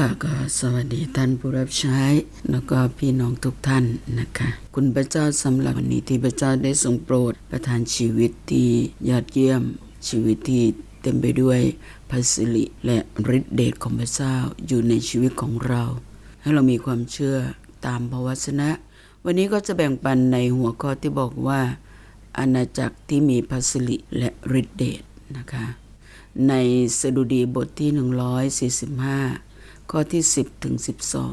ค่ะก็สวัสดีท่านผู้รับใช้ แล้วก็พี่น้องทุกท่านนะคะ คุณพระเจ้าสำหรับวันนี้ที่พระเจ้าได้ทรงโปรดประทานชีวิตที่ยอดเยี่ยมชีวิตที่เต็มไปด้วยพระสิริและฤทธิเดชของพระเจ้าอยู่ในชีวิตของเรา ให้เรามีความเชื่อตามพระวจนะ วันนี้ก็จะแบ่งปันในหัวข้อที่บอกว่า อาณาจักรที่มีพระสิริและฤทธิเดชนะคะ ในสดุดีบทที่ 145 ข้อที่ 10ถึง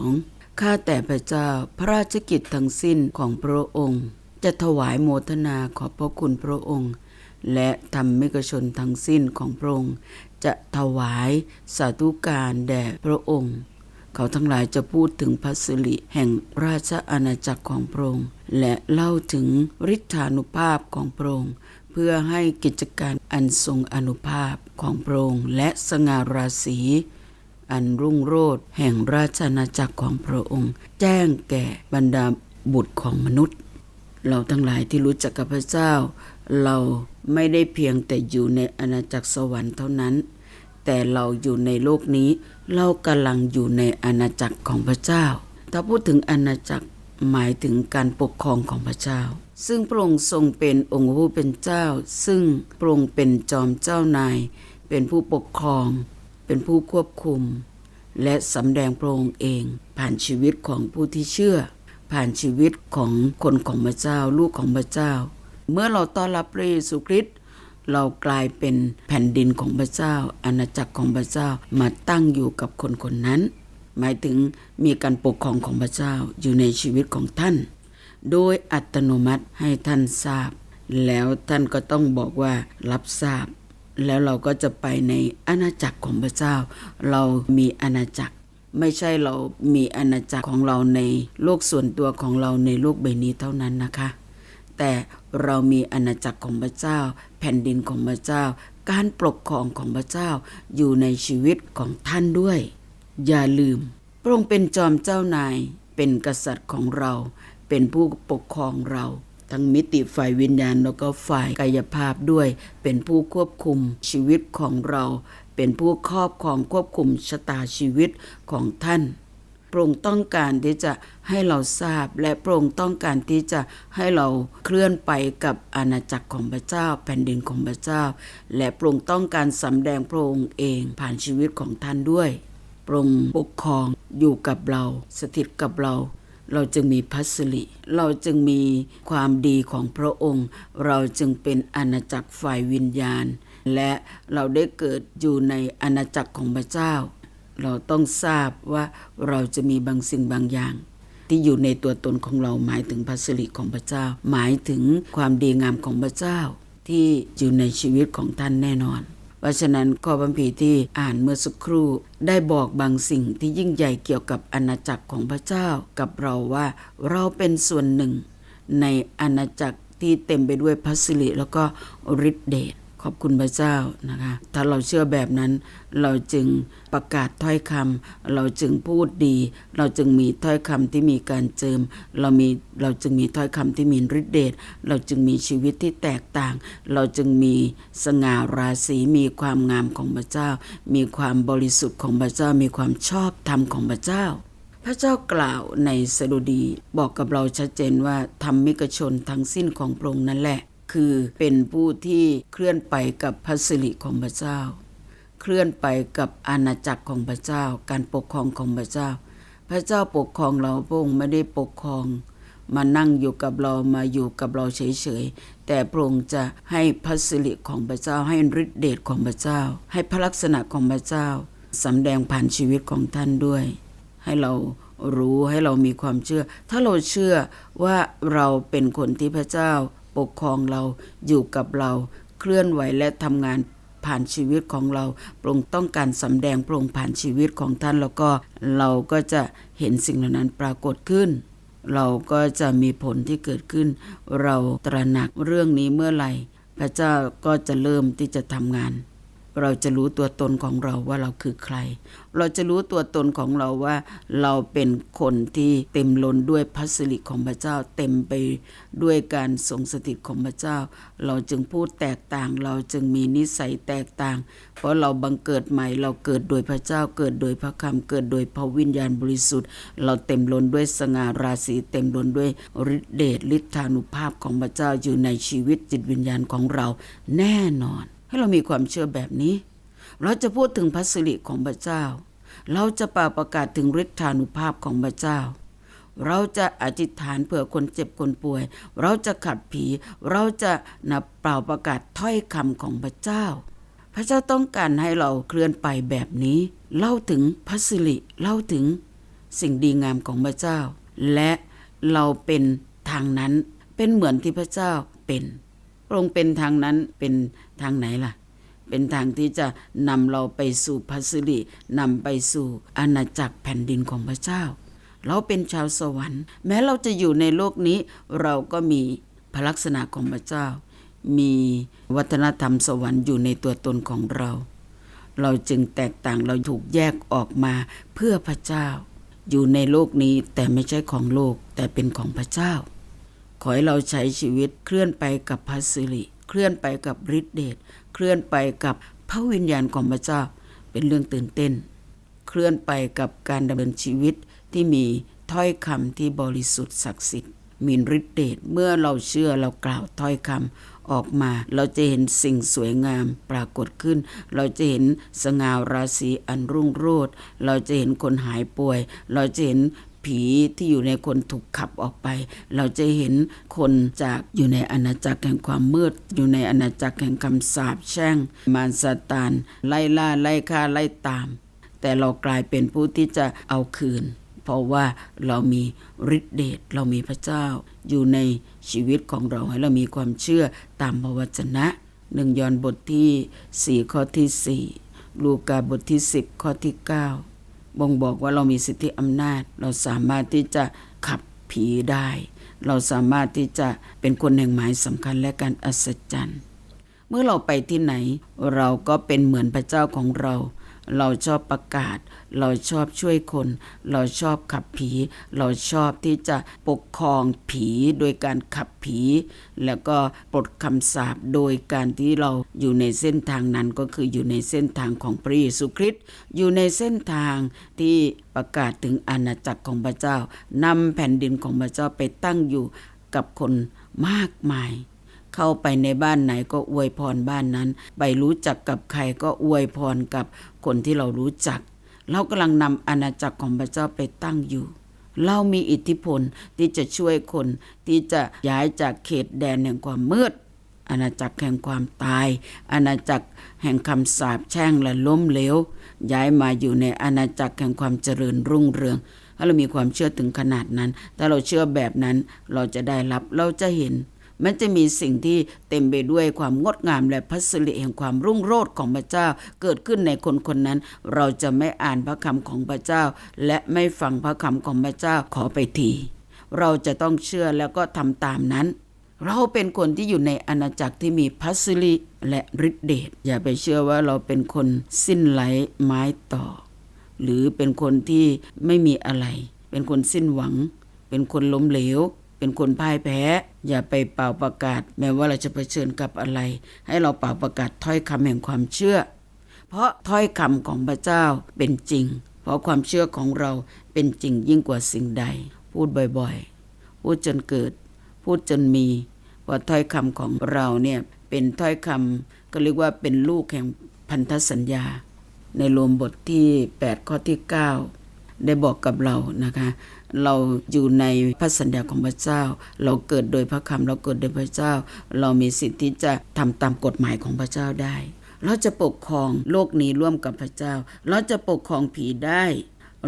12 ข้าแต่พระเจ้าพระราชกิจทั้งสิ้นของพระองค์ จะถวายโมทนาขอบพระคุณพระองค์ และธรรมิกชนทั้งสิ้นของพระองค์ จะถวายสาธุการแด่พระองค์ เขาทั้งหลายจะพูดถึงพระสิริแห่งราชอาณาจักรของพระองค์ และเล่าถึงฤทธานุภาพของพระองค์เพื่อให้กิจการอันทรงอนุภาพของพระองค์และสง่าราศี อันรุ่งโรจน์แห่งราชอาณาจักรของพระองค์ แจ้งแก่บรรดาบุตรของมนุษย์ เราทั้งหลายที่รู้จักกับพระเจ้า เราไม่ได้เพียงแต่อยู่ในอาณาจักรสวรรค์เท่านั้น แต่เราอยู่ในโลกนี้ เรากำลังอยู่ในอาณาจักรของพระเจ้า ถ้าพูดถึงอาณาจักรหมายถึงการปกครองของพระเจ้า ซึ่งพระองค์ทรงเป็นองค์ผู้เป็นเจ้า ซึ่งพระองค์เป็นจอมเจ้านาย เป็นผู้ปกครอง เป็นผู้ควบคุม และสำแดงพระองค์เอง ผ่านชีวิตของผู้ที่เชื่อ ผ่านชีวิตของคนของพระเจ้า ลูกของพระเจ้า เมื่อเราต้อนรับพระเยซูคริสต์เรากลายเป็นแผ่นดินของพระเจ้า อาณาจักรของพระเจ้ามาตั้งอยู่กับคนคนนั้น หมายถึงมีการปกครองของพระเจ้าอยู่ในชีวิตของท่าน โดยอัตโนมัติให้ท่านทราบ แล้วท่านก็ต้องบอกว่ารับทราบ แล้วเราก็จะไปในอาณาจักรของพระเจ้า เรามีอาณาจักร ไม่ใช่เรามีอาณาจักรของเราในโลกส่วนตัวของเราในโลกใบนี้เท่านั้นนะคะ แต่เรามีอาณาจักรของพระเจ้า แผ่นดินของพระเจ้า การปกครองของพระเจ้าอยู่ในชีวิตของท่านด้วย อย่าลืม พระองค์เป็นจอมเจ้านายเป็นกษัตริย์ของเรา เป็นผู้ปกครองเรา ทั้งมิติฝ่ายวิญญาณแล้วก็ฝ่ายกายภาพด้วย เป็นผู้ควบคุมชีวิตของเรา เป็นผู้ครอบครองควบคุมชะตาชีวิตของท่านพระองค์ต้องการที่จะให้เราทราบ และพระองค์ต้องการที่จะให้เราเคลื่อนไปกับอาณาจักรของพระเจ้า แผ่นดินของพระเจ้า และพระองค์ต้องการสำแดงพระองค์เองผ่านชีวิตของท่านด้วยพระองค์ปกครองอยู่กับเรา สถิตกับเรา เราจึงมีพัสริเราจึงมีความดีของพระองค์ เราจึงเป็นอาณาจักรฝ่ายวิญญาณ และเราได้เกิดอยู่ในอาณาจักรของพระเจ้า เราต้องทราบว่าเราจะมีบางสิ่งบางอย่าง ที่อยู่ในตัวตนของเราหมายถึงพัสริของพระเจ้า หมายถึงความดีงามของพระเจ้าที่อยู่ในชีวิตของท่านแน่นอน เพราะฉะนั้นข้อบัมพีที่อ่านเมื่อสักครู่ ได้บอกบางสิ่งที่ยิ่งใหญ่เกี่ยวกับอาณาจักรของพระเจ้ากับเราว่าเราเป็นส่วนหนึ่ง ในอาณาจักรที่เต็มไปด้วยพระสิริแล้วก็ฤทธิเดช ขอบคุณพระเจ้านะคะถ้าเราเชื่อแบบนั้น เราจึงประกาศถ้อยคำเราจึงพูดดี เราจึงมีถ้อยคำที่มีการเจิม เรามีเราจึงมีถ้อยคำที่มีฤทธิเดชเราจึงมีชีวิตที่แตกต่าง เราจึงมีสง่าราศีมีความงามของพระเจ้า มีความบริสุทธิ์ของพระเจ้า มีความชอบธรรมของพระเจ้าพระเจ้ากล่าวในสดุดีบอกกับเราชัดเจนว่าธรรมิกชนทั้งสิ้นของพระองค์นั่นแหละ คือเป็นผู้ที่เคลื่อนไปกับพระสิริของพระเจ้า เคลื่อนไปกับอาณาจักรของพระเจ้า การปกครองของพระเจ้า พระเจ้าปกครองเราพระองค์ไม่ได้ปกครองมานั่งอยู่กับเรามาอยู่กับเราเฉยๆ แต่พระองค์จะให้พระสิริของพระเจ้าให้ฤทธิเดชของพระเจ้า ให้พระลักษณะของพระเจ้าสำแดงผ่านชีวิตของท่านด้วย ให้เรารู้ให้เรามีความเชื่อ ถ้าเราเชื่อว่าเราเป็นคนที่พระเจ้า ปกครองเราอยู่กับเราเคลื่อนไหวและทำงานผ่านชีวิตของเราพระองค์ต้องการสำแดงพระองค์ผ่านชีวิตของท่านแล้วก็เราก็จะเห็นสิ่งเหล่านั้นปรากฏขึ้น เราก็จะมีผลที่เกิดขึ้น เราตระหนักเรื่องนี้เมื่อไหร่ พระเจ้าก็จะเริ่มที่จะทำงาน เราจะรู้ตัวตนของเราว่าเราคือใคร เราจะรู้ตัวตนของเราว่า เราเป็นคนที่เต็มล้นด้วยพระสิริของพระเจ้า เต็มไปด้วยการทรงสถิตของพระเจ้า เราจึงพูดแตกต่าง เราจึงมีนิสัยแตกต่าง เพราะเราบังเกิดใหม่ เราเกิดโดยพระเจ้า เกิดโดยพระคำเกิดโดยพระวิญญาณบริสุทธิ์ เราเต็มล้นด้วยสง่าราศี เต็มล้นด้วยฤทธิเดชฤทธานุภาพของพระเจ้าอยู่ในชีวิตจิตวิญญาณของเราแน่นอน ให้เรามีความเชื่อแบบนี้ เราจะพูดถึงพระสิริของพระเจ้า เราจะเป่าประกาศถึงฤทธานุภาพของพระเจ้า เราจะอธิษฐานเผื่อคนเจ็บคนป่วย เราจะขัดผี เราจะนับเป่าประกาศถ้อยคำของพระเจ้า พระเจ้าต้องการให้เราเคลื่อนไปแบบนี้ เล่าถึงพระสิริเล่าถึงสิ่งดีงามของพระเจ้า และเราเป็นทางนั้นเป็นเหมือนที่พระเจ้าเป็นพระองค์เป็นทางนั้นเป็น ทางไหนล่ะ เป็นทางที่จะนำเราไปสู่พัสรินำไปสู่อาณาจักรแผ่นดินของพระเจ้า เราเป็นชาวสวรรค์ แม้เราจะอยู่ในโลกนี้ เราก็มีพระลักษณะของพระเจ้า มีวัฒนธรรมสวรรค์อยู่ในตัวตนของเรา เราจึงแตกต่างเราถูกแยกออกมาเพื่อพระเจ้า อยู่ในโลกนี้แต่ไม่ใช่ของโลกแต่เป็นของพระเจ้า ขอให้เราใช้ชีวิตเคลื่อนไปกับพระสิริ เคลื่อนไปกับฤทธิเดชเคลื่อนไปกับพระวิญญาณของพระเจ้าเป็นเรื่องตื่นเต้น เคลื่อนไปกับการดำเนินชีวิตที่มีถ้อยคำที่บริสุทธิ์ศักดิ์สิทธิ์มีฤทธิเดชเมื่อเราเชื่อเรากล่าวถ้อยคำออกมา เราจะเห็นสิ่งสวยงามปรากฏขึ้น เราจะเห็นสง่าราศีอันรุ่งโรจน์เราจะเห็นคนหายป่วย เราจะเห็น ผีที่อยู่ในคนถูกขับออกไป เราจะเห็นคนจากอยู่ในอาณาจักรแห่งความมืด อยู่ในอาณาจักรแห่งคำสาปแช่ง มารซาตาน ไล่ล่าไล่ฆ่าไล่ตาม แต่เรากลายเป็นผู้ที่จะเอาคืน เพราะว่าเรามีฤทธิเดชเรามีพระเจ้า อยู่ในชีวิตของเราให้เรามีความเชื่อตามพระวจนะหนึ่งยอนบทที่ 4 ข้อที่ 4 ลูกาบทที่ 10 ข้อที่ 9 บ่งบอกว่าเรามีสิทธิอำนาจ เราสามารถที่จะขับผีได้ เราสามารถที่จะเป็นคนแห่งหมายสำคัญและการอัศจรรย์ เมื่อเราไปที่ไหน เราก็เป็นเหมือนพระเจ้าของเรา เราชอบประกาศ เราชอบช่วยคน เราชอบขับผี เราชอบที่จะปกครองผีโดยการขับผี แล้วก็ปลดคำสาปโดยการที่เราอยู่ในเส้นทางนั้นก็คืออยู่ในเส้นทางของพระเยซูคริสต์อยู่ในเส้นทางที่ประกาศถึงอาณาจักรของพระเจ้านำแผ่นดินของพระเจ้าไปตั้งอยู่กับคนมากมายเข้าไปในบ้านไหนก็อวยพรบ้านนั้น ไปรู้จักกับใครก็อวยพรกับคนที่เรารู้จัก เรากำลังนำอาณาจักรของพระเจ้าไปตั้งอยู่ เรามีอิทธิพลที่จะช่วยคนที่จะย้ายจากเขตแดนแห่งความมืด อาณาจักรแห่งความตาย อาณาจักรแห่งคำสาปแช่งและล้มเหลว ย้ายมาอยู่ในอาณาจักรแห่งความเจริญรุ่งเรืองถ้าเรามีความเชื่อถึงขนาดนั้น ถ้าเราเชื่อแบบนั้นเราจะได้รับเราจะเห็น มันจะมีสิ่งที่เต็มไปด้วยความงดงามและพัสริแห่งความรุ่งโรจน์ของพระเจ้าเกิดขึ้นในคนคนนั้น เราจะไม่อ่านพระคำของพระเจ้า และไม่ฟังพระคำของพระเจ้าขอไปทีเราจะต้องเชื่อแล้วก็ทำตามนั้น เราเป็นคนที่อยู่ในอาณาจักรที่มีพัสริและฤทธิเดชอย่าไปเชื่อว่าเราเป็นคนสิ้นไหลไม้ต่อ หรือเป็นคนที่ไม่มีอะไร เป็นคนสิ้นหวัง เป็นคนล้มเหลว เป็นคนพ่ายแพ้ อย่าไปเป่าประกาศ แม้ว่าเราจะเผชิญกับอะไร ให้เราเป่าประกาศถ้อยคำแห่งความเชื่อ เพราะถ้อยคำของพระเจ้าเป็นจริง เพราะความเชื่อของเราเป็นจริงยิ่งกว่าสิ่งใด พูดบ่อยๆ พูดจนเกิด พูดจนมีเพราะถ้อยคำของเราเนี่ยเป็นถ้อยคำก็เรียกว่าเป็นลูกแห่งพันธสัญญา ในรวมบทที่ 8 ข้อที่ 9 ได้บอกกับเรานะคะ เราอยู่ในพระสัญญาของพระเจ้า เราเกิดโดยพระคำเราเกิดโดยพระเจ้า เรามีสิทธิ์ที่จะทำตามกฎหมายของพระเจ้าได้ เราจะปกครองโลกนี้ร่วมกับพระเจ้า เราจะปกครองผีได้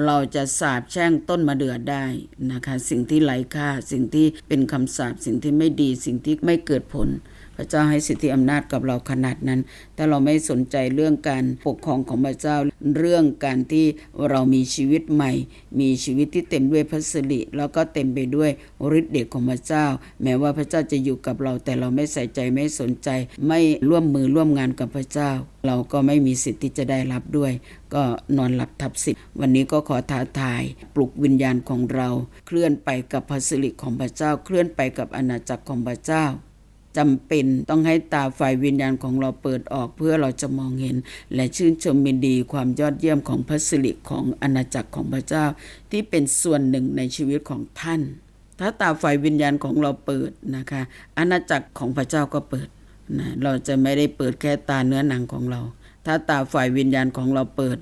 เราจะสาบแช่งต้นมะเดื่อได้นะคะ สิ่งที่ไร้ค่า สิ่งที่เป็นคำสาปสิ่งที่ไม่ดี สิ่งที่ไม่เกิดผล พระเจ้าให้สิทธิอำนาจกับเราขนาดนั้น ถ้าเราไม่สนใจเรื่องการปกครองของพระเจ้าเรื่องการที่เรามีชีวิตใหม่ มีชีวิตที่เต็มด้วยพระสิริแล้วก็เต็มไปด้วยฤทธิ์เดชของพระเจ้า แม้ว่าพระเจ้าจะอยู่กับเรา แต่เราไม่ใส่ใจไม่สนใจ ไม่ร่วมมือร่วมงานกับพระเจ้า เราก็ไม่มีสิทธิ์ที่จะได้รับด้วย ก็นอนหลับทับสิทธิ์วันนี้ก็ขอท้าทาย ปลุกวิญญาณของเรา เคลื่อนไปกับพระสิริของพระเจ้า เคลื่อนไปกับอาณาจักรของพระเจ้า จำเป็นต้องให้ตาฝ่ายวิญญาณของเราเปิดออกเพื่อเราจะมองเห็น และชื่นชมยินดีความยอดเยี่ยมของพระสิริของอาณาจักรของพระเจ้า ที่เป็นส่วนหนึ่งในชีวิตของท่าน ถ้าตาฝ่ายวิญญาณของเราเปิดนะคะ อาณาจักรของพระเจ้าก็เปิดนะเราจะไม่ได้เปิดแค่ตาเนื้อหนังของเรา ถ้าตาฝ่ายวิญญาณของเราเปิด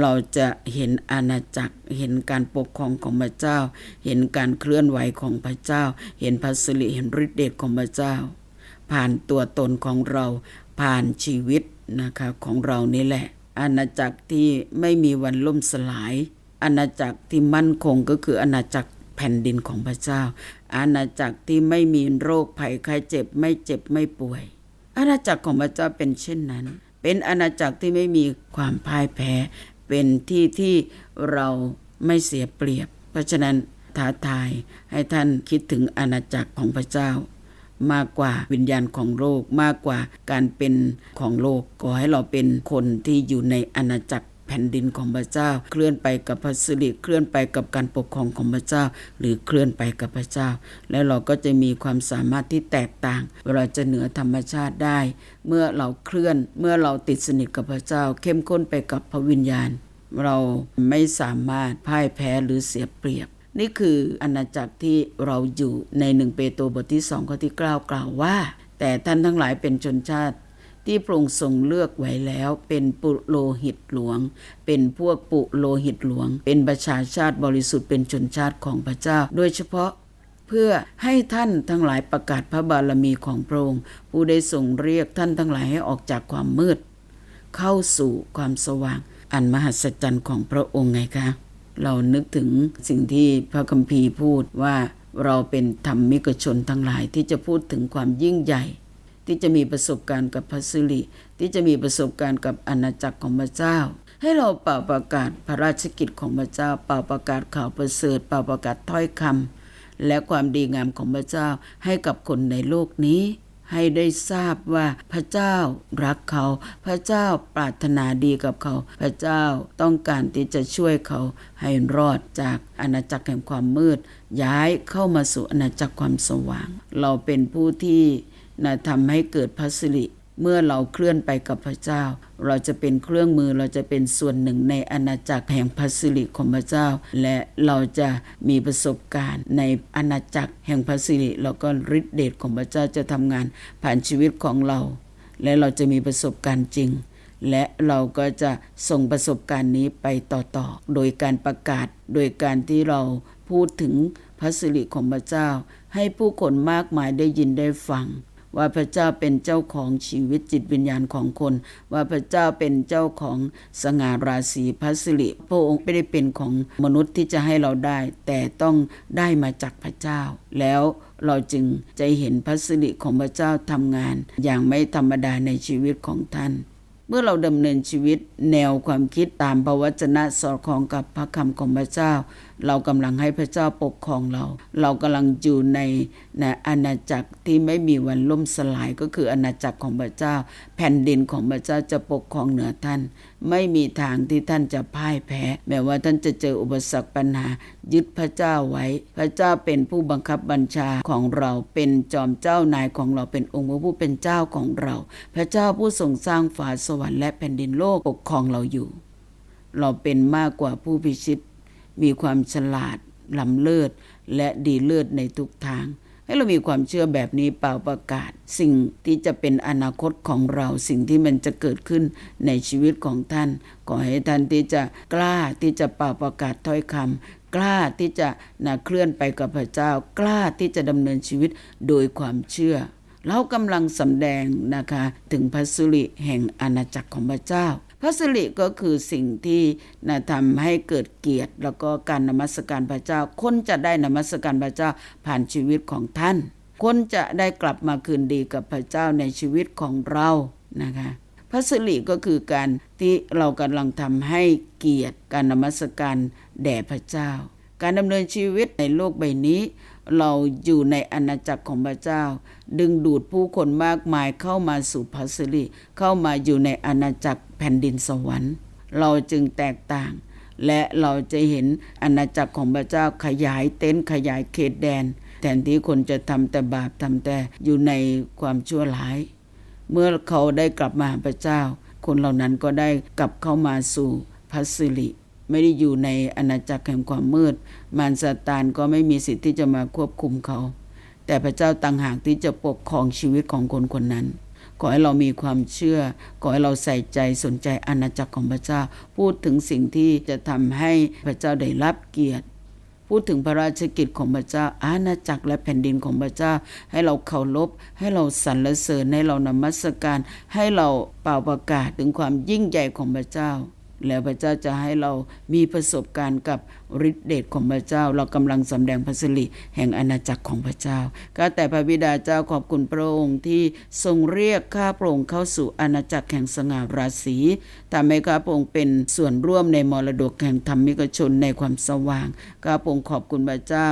เราจะเห็นอาณาจักร เห็นการปกครองของพระเจ้า เห็นการเคลื่อนไหวของพระเจ้า เห็นพระสิริเห็นฤทธิเดชของพระเจ้า ผ่านตัวตนของเรา ผ่านชีวิตนะคะของเรานี่แหละ อาณาจักรที่ไม่มีวันล่มสลาย อาณาจักรที่มั่นคงก็คืออาณาจักรแผ่นดินของพระเจ้า อาณาจักรที่ไม่มีโรคภัยไข้เจ็บไม่เจ็บไม่ป่วย อาณาจักรของพระเจ้าเป็นเช่นนั้น เป็นอาณาจักรที่ไม่มีความพ่ายแพ้ เป็นที่ที่เราไม่เสียเปรียบ เพราะฉะนั้นท้าทายให้ท่านคิดถึงอาณาจักรของพระเจ้า มากกว่าวิญญาณของโลกมากกว่าการเป็นของโลกขอให้เราเป็นคนที่อยู่ในอาณาจักรแผ่นดินของพระเจ้า เคลื่อนไปกับพระสิริเคลื่อนไปกับการปกครองของพระเจ้า หรือเคลื่อนไปกับพระเจ้า แล้วเราก็จะมีความสามารถที่แตกต่าง เราจะเหนือธรรมชาติได้ เมื่อเราเคลื่อนเมื่อเราติดสนิทกับพระเจ้า เข้มข้นไปกับพระวิญญาณ เราไม่สามารถพ่ายแพ้หรือเสียเปรียบ นี่คืออาณาจักรที่เราอยู่ในหนึ่งเปโตรบทที่สองข้อที่เก้ากล่าวว่า แต่ท่านทั้งหลายเป็นชนชาติที่พระองค์ทรงเลือกไว้แล้ว เป็นปุโรหิตหลวง เป็นพวกปุโรหิตหลวง เป็นประชาชาติบริสุทธิ์เป็นชนชาติของพระเจ้า โดยเฉพาะเพื่อให้ท่านทั้งหลายประกาศพระบารมีของพระองค์ผู้ได้ทรงเรียกท่านทั้งหลายให้ออกจากความมืด เข้าสู่ความสว่างอันมหัศจรรย์ของพระองค์ไงคะ เรานึกถึงสิ่งที่พระคัมภีร์พูดว่าเราเป็นธรรมิกชนทั้งหลายที่จะพูดถึงความยิ่งใหญ่ ที่จะมีประสบการณ์กับพระสิริที่จะมีประสบการณ์กับอาณาจักรของพระเจ้า ให้เราเป่าประกาศพระราชกิจของพระเจ้า เป่าประกาศข่าวประเสริฐ เป่าประกาศถ้อยคำและความดีงามของพระเจ้าให้กับคนในโลกนี้ ให้ได้ทราบว่าพระเจ้ารักเขา พระเจ้าปรารถนาดีกับเขา พระเจ้าต้องการที่จะช่วยเขาให้รอดจากอาณาจักรแห่งความมืด ย้ายเข้ามาสู่อาณาจักรความสว่าง เราเป็นผู้ที่นะทำให้เกิดพระสิริ เมื่อเราเคลื่อนไปกับพระเจ้า เราจะเป็นเครื่องมือเราจะเป็นส่วนหนึ่งในอาณาจักรแห่งพระสิริของพระเจ้า และเราจะมีประสบการณ์ในอาณาจักรแห่งพระสิริแล้วก็ฤทธิเดชของพระเจ้าจะทำงานผ่านชีวิตของเรา และเราจะมีประสบการณ์จริง และเราก็จะส่งประสบการณ์นี้ไปต่อๆโดยการประกาศโดยการที่เราพูดถึงพระสิริของพระเจ้า ให้ผู้คนมากมายได้ยินได้ฟัง ว่าพระเจ้าเป็นเจ้าของชีวิตจิตวิญญาณของคน ว่าพระเจ้าเป็นเจ้าของสง่าราศีพัสริพระองค์ไม่ได้เป็นของมนุษย์ที่จะให้เราได้ แต่ต้องได้มาจากพระเจ้า แล้วเราจึงจะเห็นพัสริของพระเจ้าทำงาน อย่างไม่ธรรมดาในชีวิตของท่าน เมื่อเราดำเนินชีวิตแนวความคิดตามพระวจนะสอดคล้องกับพระคำของพระเจ้า เรากำลังให้พระเจ้าปกครองเรา เรากำลังอยู่ในในอาณาจักรที่ไม่มีวันล่มสลายก็คืออาณาจักรของพระเจ้า แผ่นดินของพระเจ้าจะปกครองเหนือท่านไม่มีทางที่ท่านจะพ่ายแพ้ แม้ว่าท่านจะเจออุปสรรคปัญหา ยึดพระเจ้าไว้ พระเจ้าเป็นผู้บังคับบัญชาของเราเป็นจอมเจ้านายของเราเป็นองค์พระผู้เป็นเจ้าของเรา พระเจ้าผู้ทรงสร้างฟ้าสวรรค์และแผ่นดินโลกปกครองเราอยู่ เราเป็นมากกว่าผู้พิชิต มีความฉลาดล้ำเลิศและดีเลิศในทุกทาง ให้เรามีความเชื่อแบบนี้เป่าประกาศ สิ่งที่จะเป็นอนาคตของเราสิ่งที่มันจะเกิดขึ้นในชีวิตของท่านขอให้ท่านที่จะกล้าที่จะเป่าประกาศถ้อยคำกล้าที่จะนะเคลื่อนไปกับพระเจ้า กล้าที่จะดำเนินชีวิตโดยความเชื่อ เรากำลังสำแดงนะคะถึงพระสุริแห่งอาณาจักรของพระเจ้า พระสิริก็คือสิ่งที่นะทำให้เกิดเกียรติ แล้วก็การนมัสการพระเจ้า คนจะได้นมัสการพระเจ้าผ่านชีวิตของท่าน คนจะได้กลับมาคืนดีกับพระเจ้าในชีวิตของเรานะคะพระสิริก็คือการที่เรากำลังทำให้เกียรติการนมัสการแด่พระเจ้า การดำเนินชีวิตในโลกใบนี้ เราอยู่ในอาณาจักรของพระเจ้า ดึงดูดผู้คนมากมายเข้ามาสู่พระสิริเข้ามาอยู่ในอาณาจักรแผ่นดินสวรรค์ เราจึงแตกต่าง และเราจะเห็นอาณาจักรของพระเจ้าขยายเต็นท์ขยายเขตแดนแทนที่คนจะทำแต่บาปทำแต่อยู่ในความชั่วร้าย เมื่อเขาได้กลับมาหาพระเจ้า คนเหล่านั้นก็ได้กลับเข้ามาสู่พระสิริ ไม่ได้อยู่ในอาณาจักรแห่งความมืด มารซาตานก็ไม่มีสิทธิ์ที่จะมาควบคุมเขา แต่พระเจ้าต่างหากที่จะปกครองชีวิตของคนคนนั้น ขอให้เรามีความเชื่อ ขอให้เราใส่ใจสนใจอาณาจักรของพระเจ้า พูดถึงสิ่งที่จะทำให้พระเจ้าได้รับเกียรติ พูดถึงพระราชกิจของพระเจ้า อาณาจักรและแผ่นดินของพระเจ้า ให้เราเคารพ ให้เราสรรเสริญ ให้เรานมัสการ ให้เราเป่าประกาศถึงความยิ่งใหญ่ของพระเจ้า แล้วพระเจ้าจะให้เรามีประสบการณ์กับฤทธิเดชของพระเจ้า เรากำลังสำแดงพระสิริแห่งอาณาจักรของพระเจ้าก็แต่พระบิดาเจ้าขอบคุณพระองค์ที่ทรงเรียกข้าพระองค์เข้าสู่อาณาจักรแห่งสง่าราศีทำให้ข้าพระองค์เป็นส่วนร่วมในมรดกแห่งธรรมิกชนในความสว่างข้าพระองค์ขอบคุณพระเจ้า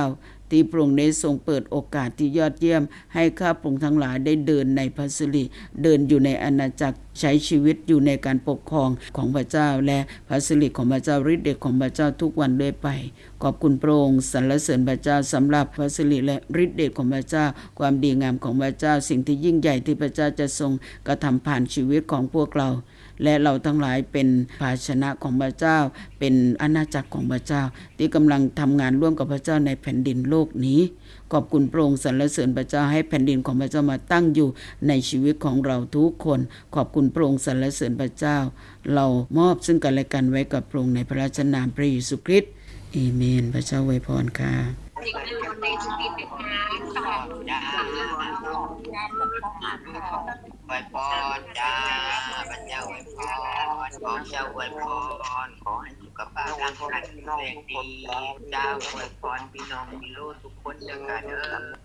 ที่พระองค์ได้ทรงเปิดโอกาสที่ยอดเยี่ยม ให้ข้าพระองค์ทั้งหลายได้เดินในพระสิริเดินอยู่ในอาณาจักรใช้ชีวิตอยู่ในการปกครองของพระเจ้า และพระสิริของพระเจ้าฤทธิ์เดชของพระเจ้าทุกวันด้วยไป ขอบคุณพระองค์สรรเสริญพระเจ้าสำหรับพระสิริและฤทธิ์เดชของพระเจ้า ความดีงามของพระเจ้าสิ่งที่ยิ่งใหญ่ที่พระเจ้าจะทรงกระทำผ่านชีวิตของพวกเรา และเราทั้งหลายเป็นภาชนะของพระเจ้า เป็นอาณาจักรของพระเจ้า ที่กำลังทำงานร่วมกับพระเจ้าในแผ่นดินโลกนี้ขอบคุณพระองค์สรรเสริญพระเจ้าให้แผ่นดินของพระเจ้ามาตั้งอยู่ในชีวิตของเราทุกคน ขอบคุณพระองค์สรรเสริญพระเจ้า เรามอบซึ่งกันและกันไว้กับพระองค์ในพระราชนามพระเยซูคริสต์เอเมน พระเจ้าอวพรค่ะอีกหนึ่งคนในชีวิตนะคะสวัสดีค่ะงานปกป้องอ่านค่ะ อวยพรจ้าพระเจ้าอวยพรขอเจ้าอวยพรขอให้สุขภาพร่างกายแข็งแรงดีเจ้าอวยพรพี่น้องพี่โลกทุกคนเด้อค่ะเด้อ